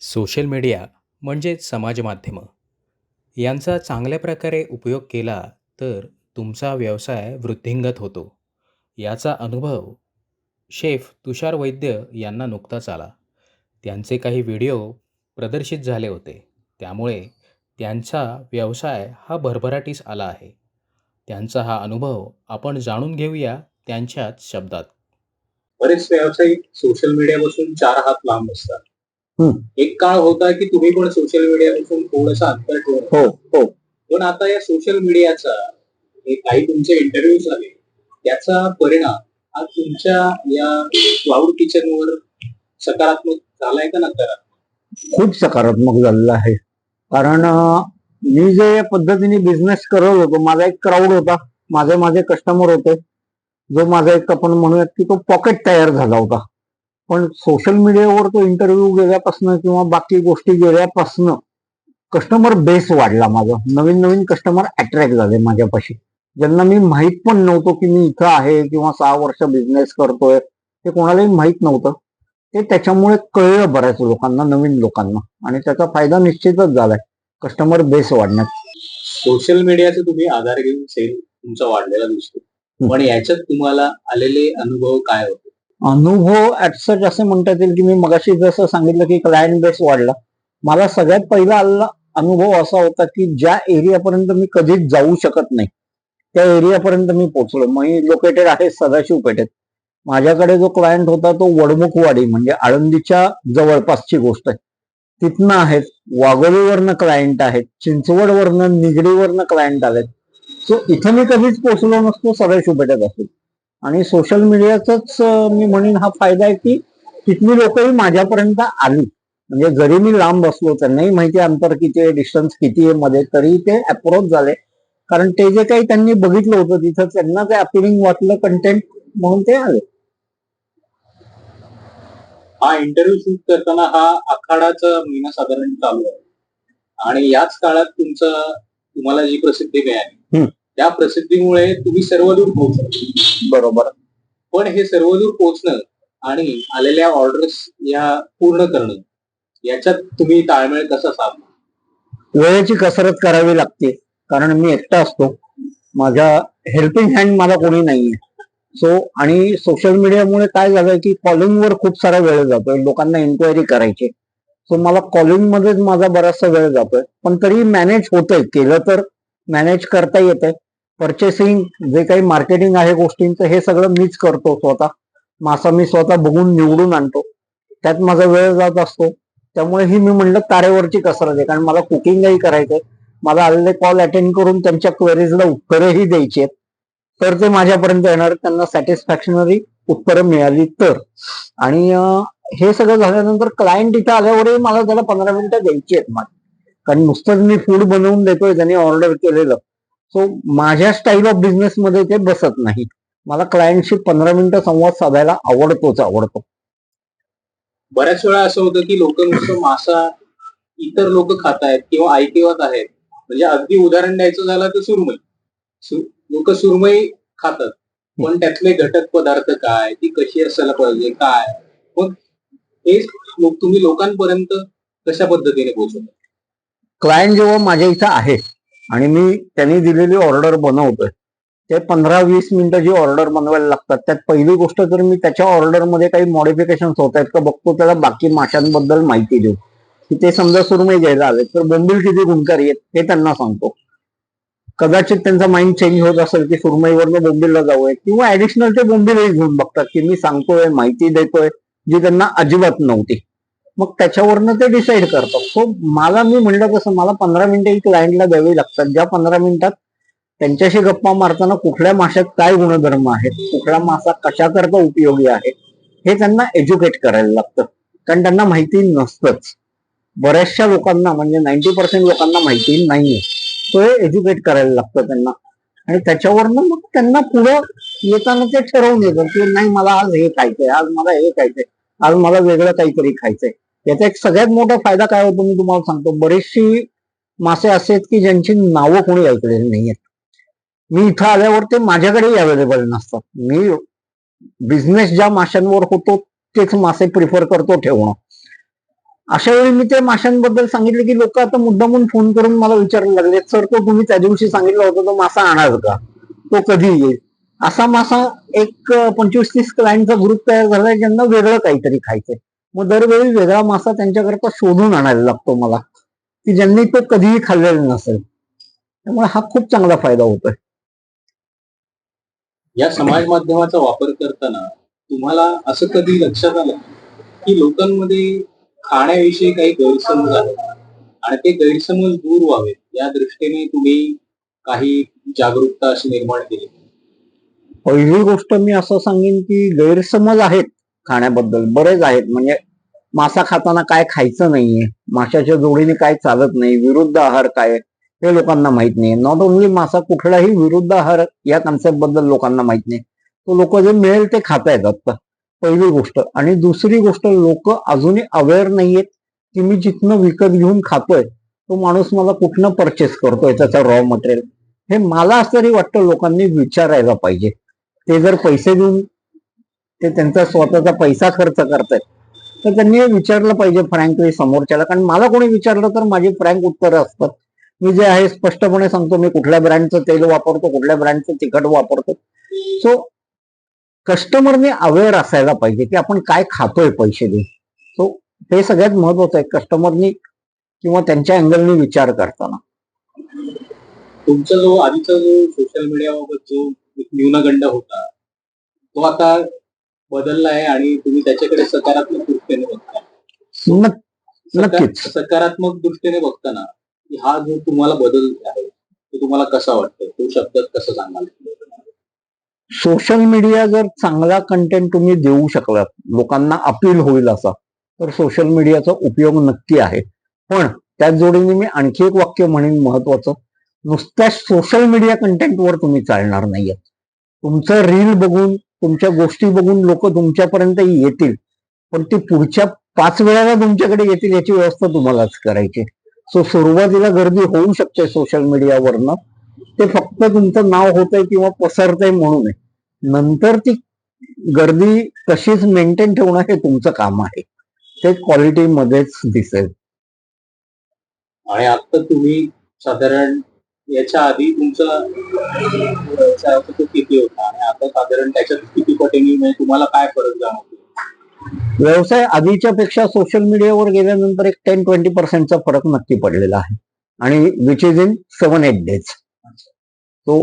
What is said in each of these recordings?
Social media म्हणजे समाजमाध्यमं. यांचा चांगल्या प्रकारे उपयोग केला तर तुमचा व्यवसाय वृद्धिंगत होतो. याचा अनुभव शेफ तुषार वैद्य यांना नुकताच आला. त्यांचे काही व्हिडिओ प्रदर्शित झाले होते. त्यामुळे त्यांचा व्यवसाय हा भरभराटीस आला आहे. त्यांचा हा अनुभव आपण जाणून घेऊया त्यांच्याच शब्दात. बरेच व्यावसायिक सोशल मीडियापासून चार हात लांब असतात. एक काळ होता की तुम्ही पण सोशल मीडियापासून थोडस अंतर ठेवत हो हो. पण आता या सोशल मीडियाचा काही तुमचे इंटरव्ह्यू झाले. त्याचा परिणाम हा तुमच्या या क्लाउड किचन वर सकारात्मक झालाय का नकारात्मक? खूप सकारात्मक झालेलं आहे. कारण मी जे या पद्धतीने बिझनेस करत होतो माझा एक क्राऊड होता. माझे माझे कस्टमर होते. जो माझा एक आपण म्हणूयात की तो पॉकेट तयार झाला होता. पण सोशल मीडियावर तो इंटरव्ह्यू गेल्यापासून किंवा बाकी गोष्टी गेल्यापासून कस्टमर बेस वाढला माझा. नवीन नवीन कस्टमर अट्रॅक्ट झाले माझ्यापाशी. ज्यांना मी माहीत पण नव्हतो की मी इथं आहे किंवा सहा वर्ष बिझनेस करतोय ते कोणालाही माहीत नव्हतं. ते त्याच्यामुळे कळलं बऱ्याच लोकांना नवीन लोकांना. आणि त्याचा फायदा निश्चितच झालाय. कस्टमर बेस वाढण्यात. सोशल मीडियाचा तुम्ही आधार घेऊन सेल तुमचा वाढलेला दिसतो पण याच्यात तुम्हाला आलेले अनुभव काय होते? अनुभव ऍटसच असे म्हणता येतील की मी मगाशी जसं सांगितलं की क्लायंट बेस वाढला. मला सगळ्यात पहिला आलेला अनुभव असा होता की ज्या एरियापर्यंत मी कधीच जाऊ शकत नाही त्या एरियापर्यंत मी पोहोचलो. मी लोकेटेड आहे सदाशिव पेठेत माझ्याकडे जो क्लायंट होता तो वडमुखवाडी म्हणजे आळंदीच्या जवळपासची गोष्ट आहे. तिथनं आहेत वाघोलीवरनं क्लायंट आहेत चिंचवडवरनं निगडीवरनं क्लायंट आलेत. सो इथं मी कधीच पोहोचलो नसतो सदाशिव पेठेत असेल आणि सोशल मीडियाचाच मी म्हणेन हा फायदा आहे की तिथली लोकही माझ्यापर्यंत आली. म्हणजे जरी मी लांब असलो त्यांनाही माहिती अंतर किती आहे डिस्टन्स किती आहे मध्ये तरी ते अप्रोच झाले. कारण ते जे काही त्यांनी बघितलं होतं तिथं त्यांना ते अपिलिंग वाटलं कंटेंट म्हणून ते आले. हा इंटरव्ह्यू शूट करताना हा आखाडाचा महिना साधारण चालू आहे. आणि याच काळात तुमचं तुम्हाला जी प्रसिद्धी मिळाली. त्या प्रसिद्धीमुळे तुम्ही सर्वदूर पोहोचला. बरोबर. पण हे सर्वदूर पोहोचणं आणि आलेल्या ऑर्डर्स या पूर्ण करणं याच्यात तुम्ही ताळमेळ कसा साधला? वेळेची कसरत करावी लागते कारण मी एकटा असतो. माझ्या हेल्पिंग हँड मला कोणी नाहीये. सो आणि सोशल मीडियामुळे काय झालंय की कॉलिंगवर खूप सारा वेळ जातोय लोकांना एन्क्वायरी करायची. सो मला कॉलिंग मध्येच माझा बराचसा वेळ जातोय. पण तरी मॅनेज होतंय केलं तर मॅनेज करता येतंय. परचेसिंग जे काही मार्केटिंग आहे गोष्टींचं हे सगळं मीच करतो स्वतः. मासा मी स्वतः बघून निवडून आणतो. त्यात माझा वेळ जात असतो. त्यामुळे ही मी म्हणलं तारेवरची कसरत आहे. कारण मला कुकिंगही करायचंय. मला आलेले कॉल अटेंड करून त्यांच्या क्वेरीजला उत्तरंही द्यायची आहेत. तर ते माझ्यापर्यंत येणार. त्यांना सॅटिस्फॅक्शनरी उत्तरं मिळाली तर. आणि हे सगळं झाल्यानंतर क्लायंट इथे आल्यावरही मला त्याला पंधरा मिनिटं द्यायची आहेत माझी. कारण नुसतंच मी फूड बनवून देतोय त्यांनी ऑर्डर केलेलं. सो माझ्या स्टाईल ऑफ बिझनेस मध्ये ते बसत नाही. मला क्लायंटशी पंधरा मिनिटं संवाद साधायला आवडतोच आवडतो. बऱ्याच वेळा असं होतं की लोक नुसतं मासा इतर लोक खात आहेत किंवा ऐकिवत आहेत. म्हणजे अगदी उदाहरण द्यायचं झालं तर सुरमई. लोक सुरमई खातात. पण त्यातले घटक पदार्थ काय? ती कशी असायला पाहिजे? काय? मग हे लोक तुम्ही लोकांपर्यंत कशा पद्धतीने पोहोचवता? क्लायंट जेव्हा माझ्या इथं आहे आणि मी त्यांनी दिलेली ऑर्डर बनवतोय. ते पंधरा वीस मिनिटं जी ऑर्डर बनवायला लागतात त्यात पहिली गोष्ट तर मी त्याच्या ऑर्डरमध्ये काही मॉडिफिकेशन होत आहेत का बघतो त्याला बाकी माशांबद्दल माहिती देऊ. की ते समजा सुरमई घ्यायला आले तर बोंबील किती गुणकारी आहेत हे त्यांना सांगतो. कदाचित त्यांचा माइंड चेंज होत असेल की सुरमईवरनं बोंबीलला जाऊया किंवा ऍडिशनल ते बोंबीलही घेऊन बघतात की मी सांगतोय माहिती देतोय जी त्यांना अजिबात नव्हती. मग त्याच्यावरनं ते डिसाईड करतात. सो मला मी म्हणलं तसं मला पंधरा मिनिटं ही क्लायंटला द्यावी लागतात. ज्या पंधरा मिनिटात त्यांच्याशी गप्पा मारताना कुठल्या माशात काय गुणधर्म आहेत कुठला मासा कशाकरता उपयोगी आहे हे त्यांना एज्युकेट करायला लागतं. कारण त्यांना माहिती नसतंच. बऱ्याचशा लोकांना म्हणजे नाईन्टी पर्सेंट लोकांना माहिती नाहीये. तो हे एज्युकेट करायला लागतं त्यांना. आणि त्याच्यावरनं मग त्यांना पुढं येताना ते ठरवून येतं की नाही मला आज हे खायचंय आज मला हे खायचंय आज मला वेगळं काहीतरी खायचंय. याचा एक सगळ्यात मोठा फायदा काय होतो मी तुम्हाला सांगतो. बरेचशी मासे असे आहेत की ज्यांची नावं कोणी ऐकलेली नाही आहेत मी इथं आल्यावर ते माझ्याकडेही अवेलेबल नसतात. मी बिझनेस ज्या माशांवर होतो तेच मासे प्रिफर करतो ठेवणं. अशा वेळी मी त्या माशांबद्दल सांगितले की लोक आता मुद्दामून फोन करून मला विचारायला लागले सर तो तुम्ही त्या दिवशी सांगितला होता तो मासा आणाल का? तो कधी येईल? असा मासा एक पंचवीस तीस क्लायंटचा ग्रुप तयार झालाय ज्यांना वेगळं काहीतरी खायचंय. मग दरवेळी वेगळा मासा त्यांच्याकरता शोधून आणायला लागतो मला की ज्यांनी तो कधीही खाल्लेला नसेल. त्यामुळे हा खूप चांगला फायदा होतोय. या समाज माध्यमाचा वापर करताना तुम्हाला असं कधी लक्षात आलं की लोकांमध्ये खाण्याविषयी काही गैरसमज आहेत आणि ते गैरसमज दूर व्हावेत या दृष्टीने तुम्ही काही जागरूकता अशी निर्माण केली? पहिली गोष्ट मी असं सांगेन की गैरसमज आहेत. खाण्याबद्दल बरेच आहेत. म्हणजे मासा खाताना काय खायचं नाहीये. माशाच्या जोडीने काय चालत नाही. विरुद्ध आहार काय हे लोकांना माहीत नाही. नॉट ओन्ली मासा कुठलाही विरुद्ध आहार या कन्सेप्टबद्दल लोकांना माहीत नाही. तो लोक जे मिळेल ते खाता येतात. पहिली गोष्ट. आणि दुसरी गोष्ट लोक अजूनही अवेअर नाहीयेत की मी जिथनं विकत घेऊन खातोय तो माणूस मला कुठनं परचेस करतोय त्याचा रॉ मटेरियल हे मला असं तरी वाटतं लोकांनी विचारायला पाहिजे. ते जर पैसे देऊन ते त्यांचा स्वतःचा पैसा खर्च करतायत. तर त्यांनी विचारलं पाहिजे फ्रँकली समोरच्याला. कारण मला कोणी विचारलं तर माझी फ्रँक उत्तरं असतात. मी जे आहे स्पष्टपणे सांगतो मी कुठल्या ब्रँडचं तेल वापरतो कुठल्या ब्रँडचं तिखट वापरतो. सो कस्टमरने अवेअर असायला पाहिजे की आपण काय खातोय पैसे देऊन. सो हे सगळ्यात महत्वाचं आहे. कस्टमरनी किंवा त्यांच्या अँगलनी विचार करताना. तुमचा जो आधीचा जो सोशल मीडियाबाबत जो एक न्यूनगंड होता तो आता बदलला आहे आणि तुम्ही त्याच्याकडे सकारात्मक दृष्टीने बघता. नक्क- नक्कीच. सका- सकारात्मक दृष्टीने बघताना की हा जो तुम्हाला बदल आहे तो तुम्हाला कसा वाटतो तो शब्दात कसं सांगाल? सोशल मीडिया जर चांगला कंटेंट तुम्ही देऊ शकलात लोकांना अपील होईल असा तर सोशल मीडियाचा उपयोग नक्की आहे. पण त्याच जोडीने मी आणखी एक वाक्य म्हणेन महत्वाचं. नुसत्या सोशल मीडिया कंटेंटवर तुम्ही चालणार नाहीये तुमचं रील बघून तुमच्या गोष्टी बघून लोक तुमच्यापर्यंत येतील. पण ती पुढच्या पाच वेळाला तुमच्याकडे येतील याची व्यवस्था तुम्हालाच करायची सो सुरुवातीला गर्दी होऊ शकते सोशल मीडियावरनं ते फक्त तुमचं नाव होतंय किंवा पसरतंय म्हणून नंतर ती गर्दी कशीच मेंटेन ठेवणं हे तुमचं काम आहे. ते क्वालिटी मध्येच दिसेल. आणि आता तुम्ही साधारण याच्या आधी तुमचा तो किती होता? आणि आता साधारण त्याच्यात किती पटीने म्हणजे तुम्हाला काय फरक जाणवतो? व्यवसाय आधीच्या पेक्षा सोशल मीडियावर गेल्यानंतर एक टेन ट्वेंटी पर्सेंटचा फरक नक्की पडलेला आहे. आणि which is in seven eight days तो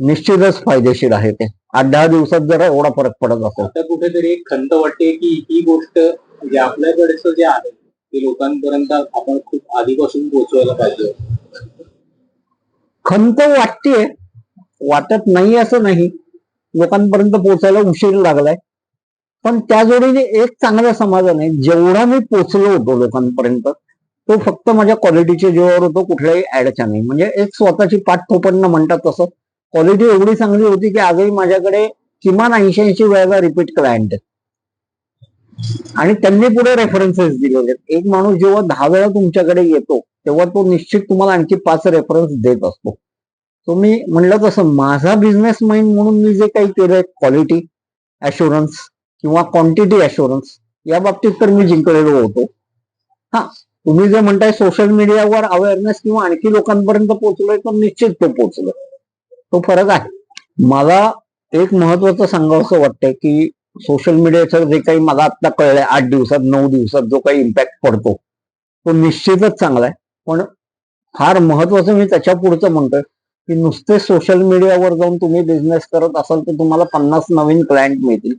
निश्चितच फायदेशीर आहे ते. आठ दहा दिवसात जरा एवढा फरक पडत असेल. आता कुठेतरी एक खंत वाटते की ही गोष्ट म्हणजे आपल्याकडचं जे आहे ते लोकांपर्यंत आपण खूप आधीपासून पोहोचवायला पाहिजे. खंत वाटतेय वाटत नाही असं नाही. लोकांपर्यंत पोहोचायला उशीर लागलाय. पण त्या जोडीने एक चांगला समाधान आहे. जेवढा मी पोचलो होतो लोकांपर्यंत तो फक्त माझ्या क्वालिटीच्या जीवावर होतो कुठल्याही ऍडच्या नाही. म्हणजे एक स्वतःची पाठ थोपडणं म्हणतात तसं. क्वालिटी एवढी चांगली होती की आजही माझ्याकडे किमान ऐंशी ऐंशी वेळेला रिपीट क्लायंट आणि त्यांनी पुढे रेफरन्सेस दिलेले आहेत. एक माणूस जेव्हा दहा वेळा तुमच्याकडे येतो तेव्हा तो निश्चित तुम्हाला आणखी पाच रेफरन्स देत असतो. तो मी म्हणलं तसं माझा बिझनेस माइंड म्हणून मी जे काही केलंय क्वालिटी अशुरन्स किंवा क्वांटिटी अशुरन्स या बाबतीत तर मी जिंकलेलो होतो. हा तुम्ही जे म्हणताय सोशल मीडियावर अवेअरनेस किंवा आणखी लोकांपर्यंत पोहोचलोय तर निश्चित तो पोहोचलो. तो फरक आहे. मला एक महत्वाचं सांगावंसं वाटतंय की सोशल मीडियाचं जे काही मला आता कळलंय आठ दिवसात नऊ दिवसात जो काही इम्पॅक्ट पडतो तो निश्चितच चांगला आहे. पण फार महत्वाचं मी त्याच्या पुढचं म्हणतोय की नुसते सोशल मीडियावर जाऊन तुम्ही बिझनेस करत असाल तर तुम्हाला पन्नास नवीन क्लायंट मिळतील.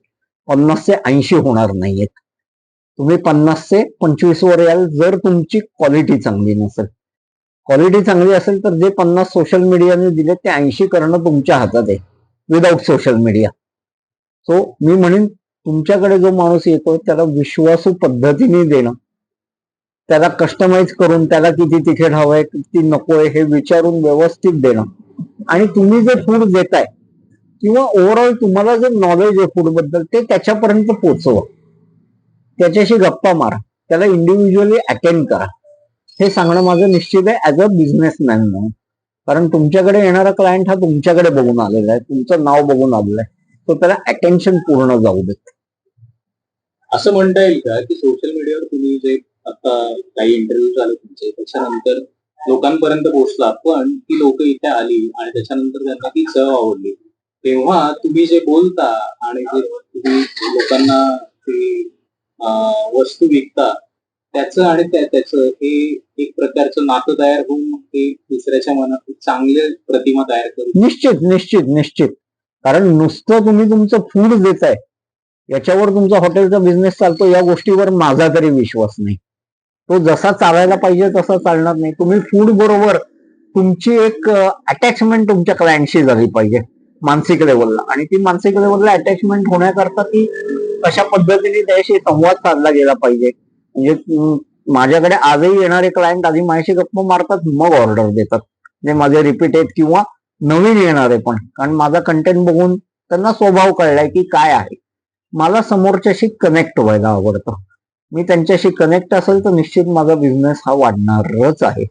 पन्नासचे ऐंशी होणार नाहीयेत. तुम्ही पन्नासचे पंचवीस वर याल जर तुमची क्वालिटी चांगली नसेल. क्वालिटी चांगली असेल तर जे पन्नास सोशल मीडियाने दिले ते ऐंशी करणं तुमच्या हातात आहे. विदाऊट सोशल मीडिया सो मी म्हणेन तुमच्याकडे जो माणूस येतो त्याला विश्वासू पद्धतीने देणं त्याला कस्टमाइज करून त्याला किती तिकीट हवंय किती नकोय हे विचारून व्यवस्थित देणं. आणि तुम्ही जे फूड देताय किंवा ओव्हरऑल तुम्हाला जे नॉलेज आहे फूडबद्दल ते त्याच्यापर्यंत पोहोचवा त्याच्याशी गप्पा मारा. त्याला इंडिव्हिज्युअली अटेंड करा. हे सांगणं माझं निश्चित आहे ऍज अ बिझनेसमॅन म्हणून. कारण तुमच्याकडे येणारा क्लायंट हा तुमच्याकडे बघून आलेला आहे. तुमचं नाव बघून आलेलं आहे. तो त्याला अटेन्शन पूर्ण जाऊ देत. असं म्हणता येईल का की सोशल मीडियावर तुम्ही जे आता काही इंटरव्ह्यू झाले तुमचे त्याच्यानंतर लोकांपर्यंत पोहोचला पण ती लोक इथे आली आणि त्याच्यानंतर त्यांना ती चव आवडली. तेव्हा तुम्ही जे बोलता आणि जे तुम्ही लोकांना ती वस्तू विकता त्याचं आणि त्याचं हे एक प्रकारचं नातं तयार होऊन ते दुसऱ्याच्या मनात चांगले प्रतिमा तयार करू निश्चित निश्चित निश्चित. कारण नुसतं तुम्ही तुमचं फूड देताय याच्यावर तुमचा हॉटेलचा बिझनेस चालतो या गोष्टीवर माझा तरी विश्वास नाही. तो जसा चालायला पाहिजे तसा चालणार नाही. तुम्ही फूड बरोबर तुमची एक अटॅचमेंट तुमच्या क्लायंटशी झाली पाहिजे मानसिक लेवलला आणि ती मानसिक लेवलला अटॅचमेंट होण्याकरता ती कशा पद्धतीने त्याशी संवाद साधला गेला पाहिजे. म्हणजे माझ्याकडे आजही येणारे क्लायंट आधी माझ्याशी गप्प मारतात मग ऑर्डर देतात. म्हणजे माझे रिपीट आहेत किंवा नवीन येणारे पण. कारण माझा कंटेंट बघून त्यांना स्वभाव कळलाय की काय आहे. मला समोरच्याशी कनेक्ट व्हायला आवडतं. मी त्यांच्याशी कनेक्ट असेल तर निश्चित माझा बिझनेस हा वाढणारच आहे.